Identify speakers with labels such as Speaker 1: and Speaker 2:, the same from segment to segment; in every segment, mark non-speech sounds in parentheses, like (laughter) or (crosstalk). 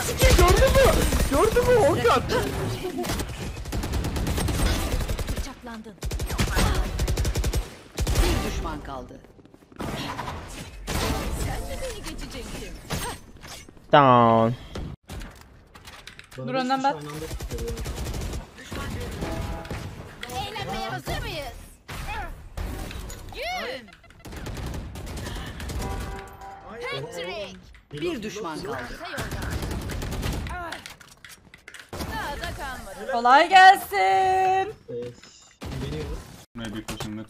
Speaker 1: sikeyim gördün mü? Gördün mü Okan?
Speaker 2: Bıçaklandın.
Speaker 3: Bir düşman kaldı.
Speaker 2: Sen de beni geçecektin.
Speaker 4: Down.
Speaker 5: Dur önden ben.
Speaker 2: Eğlenmeye hazır mıyız? Yün. Patrick.
Speaker 3: Bir düşman kaldı.
Speaker 2: Arka yolda. Ah. Daha da kalmadı.
Speaker 5: Kolay gelsin.
Speaker 6: Maybe pushing mid.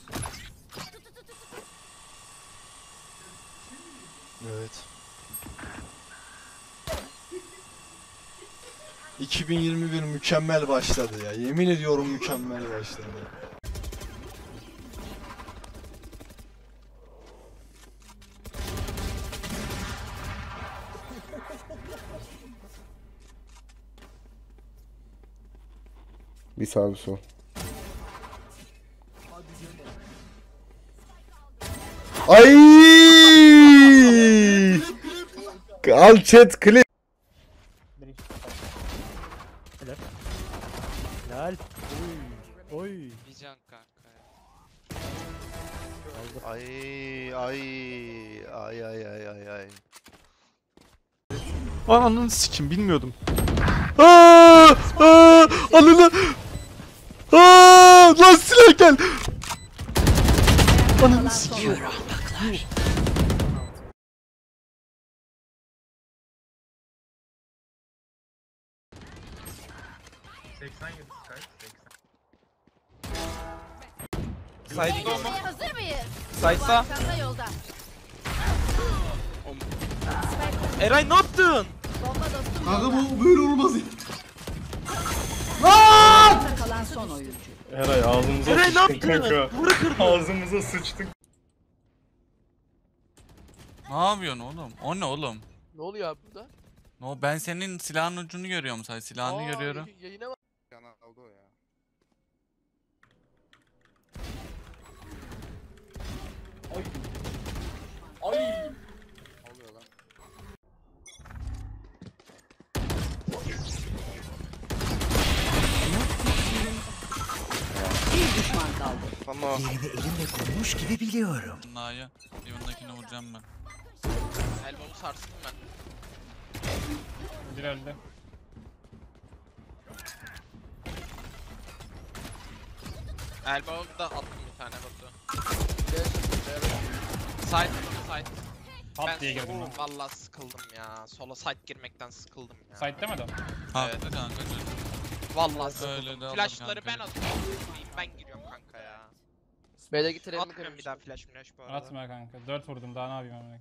Speaker 1: Evet. 2021 mükemmel başladı ya. Yemin ediyorum mükemmel başladı.
Speaker 7: Bir sağ bir sol. Ay! Al chat clip.
Speaker 4: Helal. Oy. Oy.
Speaker 8: Bican kanka.
Speaker 9: Ay ay ay ay ay ay ay.
Speaker 1: Ananı sikim bilmiyordum. Aa! Aa! Ananı. Aa! Lan silah gel. Ananı
Speaker 2: hazır mıyız?
Speaker 4: Saysa.
Speaker 2: Arkanda yolda.
Speaker 4: Eray ne yaptın?
Speaker 2: Bomba dostum
Speaker 9: Kanka bu böyle olmaz ya.
Speaker 3: Ayakta kalan son oyuncu.
Speaker 6: Eray ağzımıza
Speaker 4: Eray yaptın?
Speaker 6: kanka. Ağzımıza sıçtık.
Speaker 8: Ne yapıyorsun oğlum? O ne oğlum?
Speaker 10: Ne oluyor abi burada?
Speaker 8: No, ben senin silahın ucunu görüyorum sadece. Silahını
Speaker 10: Aa,
Speaker 8: görüyorum.
Speaker 10: yayın- Yayına bak.
Speaker 9: Oldu o ya. Ama
Speaker 8: Na'ya. Yanındakini vuracağım ben.
Speaker 10: Elbow'u sarstım ben.
Speaker 6: Bir öldü.
Speaker 10: Elbow'da attım bir tane Batu. Side, side.
Speaker 6: Pat diye girdim ben.
Speaker 10: Valla sıkıldım ya. Sola side girmekten sıkıldım ya.
Speaker 6: Site demedi.
Speaker 8: Haklı kanka.
Speaker 10: Valla sıkıldım. Flashları ben atıyorum. Ben giriyorum kanka ya.
Speaker 11: B'de git
Speaker 10: Atmıyorum bir daha flash flash bu arada.
Speaker 6: Atma kanka. 4 vurdum daha ne yapayım amına.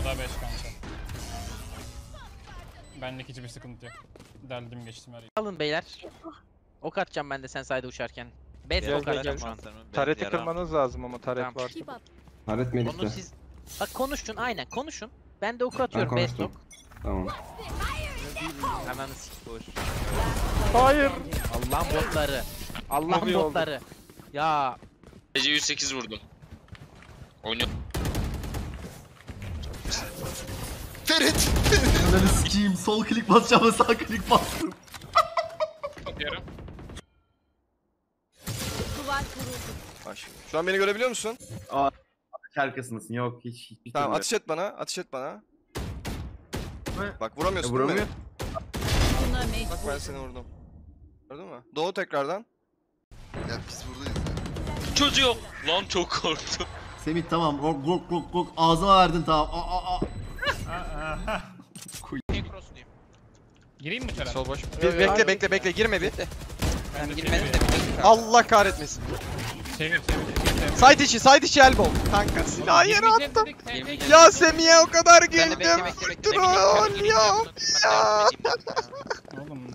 Speaker 6: Bu da 5 kanka. Benlik hiçbir sıkıntı yok. Deldim geçtim her
Speaker 4: Alın beyler. Ok atacağım ben de sen sayda uçarken. Best
Speaker 1: Gel,
Speaker 4: ok
Speaker 1: gel,
Speaker 4: atacağım
Speaker 1: gel.
Speaker 4: şu an.
Speaker 1: Tareti kırmanız lazım ama taret
Speaker 4: Tamam.
Speaker 1: var.
Speaker 2: Keep up.
Speaker 4: Onu
Speaker 7: Melik'te.
Speaker 4: siz... Bak konuşun aynen konuşun. Ben de ok atıyorum best ok.
Speaker 7: Tamam.
Speaker 4: Ananı sik boş.
Speaker 1: Hayır.
Speaker 4: Allah'ın botları. Allah'ın
Speaker 1: Oluyor oldu.
Speaker 4: botları. Ya
Speaker 8: Gece 108 vurdum. Oynuyor.
Speaker 9: Ferit! Ananı sikeyim. Sol klik basacağım sağ klik bastım.
Speaker 8: Atıyorum.
Speaker 9: Şu an beni görebiliyor musun?
Speaker 7: Arkasındasın yok hiç. hiç
Speaker 9: Tamam ateş et bana. Ateş et bana. Bak vuramıyorsun
Speaker 7: E, vuramıyor.
Speaker 9: Bak ben seni vurdum. Gördün mü? Doğu tekrardan.
Speaker 8: Çocuğum. Lan çok korktum.
Speaker 9: Semih tamam. Gok gok gok ağzıma verdin tamam. Aa aa aa.
Speaker 6: Gireyim mi Kerem?
Speaker 10: Sol boş.
Speaker 1: Bir, bekle bekle bekle girme bir.
Speaker 6: Ben de
Speaker 10: Girmedim de.
Speaker 1: Allah kahretmesin.
Speaker 6: Çevir. çevir.
Speaker 1: Side içi side içi elbow. Kanka silahı yere attım. Ya Semih'e o kadar güldüm. Troll ya.
Speaker 6: Oğlum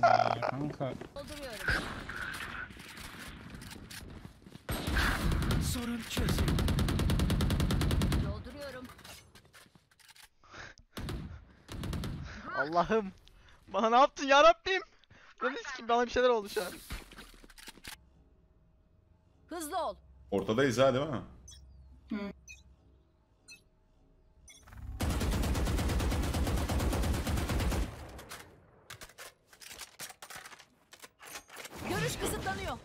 Speaker 6: kanka.
Speaker 3: sorun çözüm.
Speaker 2: Dolduruyorum.
Speaker 11: Allah'ım. Bana ne yaptın ya Rabbim? Lan kim bana bir şeyler oldu şu an.
Speaker 2: Hızlı ol.
Speaker 6: Ortadayız ha değil mi? Hı.
Speaker 2: Görüş kısıtlanıyor.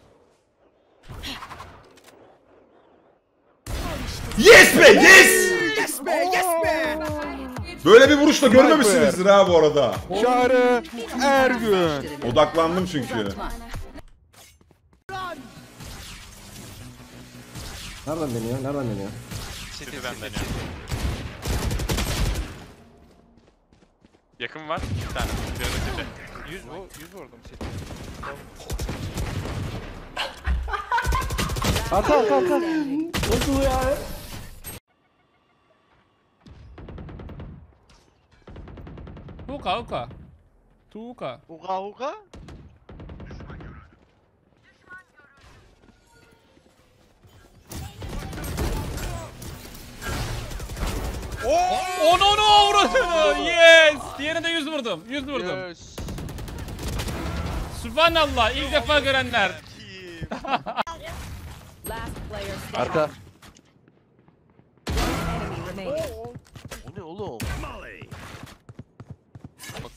Speaker 12: Yes be yes! Böyle bir vuruş da görmemişsinizdir ha bu arada.
Speaker 1: Çağrı Ergün.
Speaker 12: Odaklandım çünkü.
Speaker 7: Nereden deniyor? Nereden deniyor?
Speaker 10: City ben deniyorum.
Speaker 11: Yakın var. Bir tane. Üzerine City. 100 bu. 100 vurdum City.
Speaker 7: Ata ata ata. Nasıl ya?
Speaker 6: Huka huka. Tuğka.
Speaker 11: Huga huga.
Speaker 6: Onu onu vurdu. Yes. Diğerine de 100 vurdum. 100 vurdum.
Speaker 11: Yes.
Speaker 6: Subhanallah ilk defa görenler.
Speaker 1: Arka.
Speaker 11: O ne oğlum?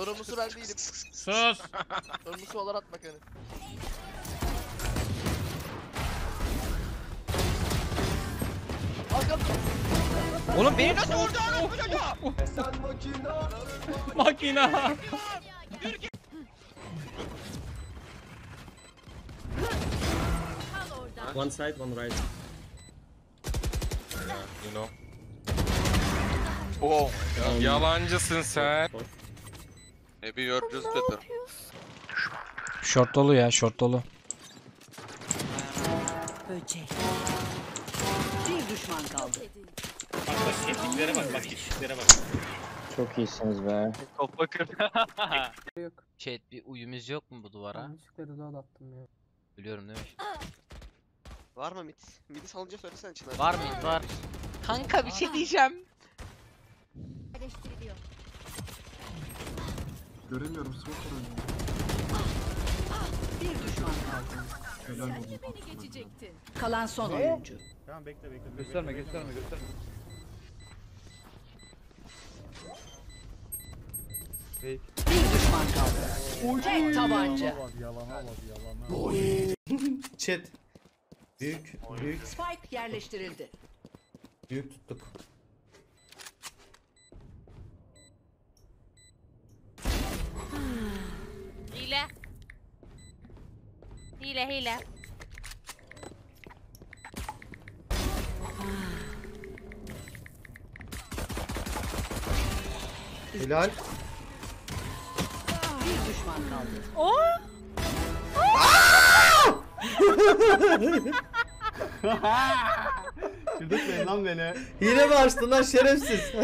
Speaker 11: Sorumlusu ben değilim.
Speaker 6: Sus.
Speaker 11: Sorumlusu olarak bakanı.
Speaker 10: Oğlum beni nasıl vurdu oğlum bu çocuğu?
Speaker 6: Makina.
Speaker 7: One side, one right.
Speaker 11: You know. Oh, yalancısın sen. Maybe you're just better.
Speaker 4: Short dolu ya short dolu.
Speaker 3: Böcek. Bir düşman kaldı.
Speaker 4: Çok iyisiniz be.
Speaker 11: Topa kır. (laughs)
Speaker 4: Chat bir uyumuz yok mu bu duvara? Biliyorum değil mi?
Speaker 10: Var mı mid? Mid'i salınca söylesene Çınar.
Speaker 4: Var mı? Var. Kanka bir şey diyeceğim.
Speaker 7: Göremiyorum. Smoke
Speaker 3: Bir düşman kaldı.
Speaker 2: Sen de beni geçecektin.
Speaker 3: Kalan son oyuncu.
Speaker 1: Gösterme gösterme gösterme.
Speaker 3: Bir düşman kaldı. Tek tabanca.
Speaker 7: Chat. Büyük, büyük,
Speaker 3: Spike yerleştirildi.
Speaker 7: büyük tuttuk.
Speaker 2: Hile. Hile hile.
Speaker 1: Hilal.
Speaker 3: Bir düşman kaldı.
Speaker 1: Çıldırtmayın lan beni.
Speaker 7: Hile mi açtın lan şerefsiz? (laughs)